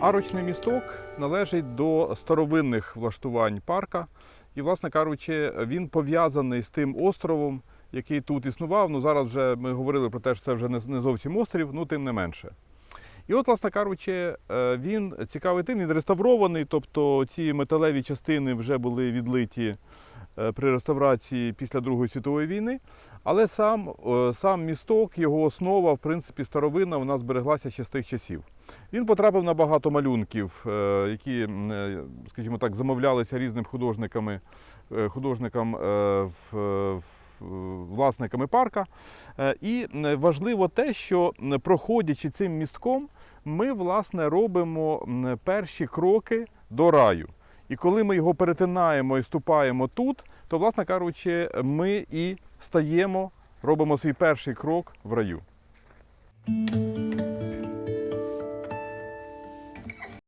Арочний місток належить до старовинних влаштувань парка. І, власне кажучи, він пов'язаний з тим островом, який тут існував. Ну, зараз вже ми говорили про те, що це вже не зовсім острів, ну тим не менше. І от, власне кажучи, е, він цікавий тим, він реставрований, тобто ці металеві частини вже були відлиті при реставрації після Другої світової війни. Але сам, е, сам місток, його основа, в принципі, старовинна, вона збереглася ще з тих часів. Він потрапив на багато малюнків, е, які, е, скажімо так, замовлялися різним художниками, е, художникам, е, в- власниками парка. Е, І е, важливо те, що проходячи цим містком, ми власне робимо перші кроки до раю. І коли ми його перетинаємо і ступаємо тут, то, власне кажучи, ми і стаємо, робимо свій перший крок в раю.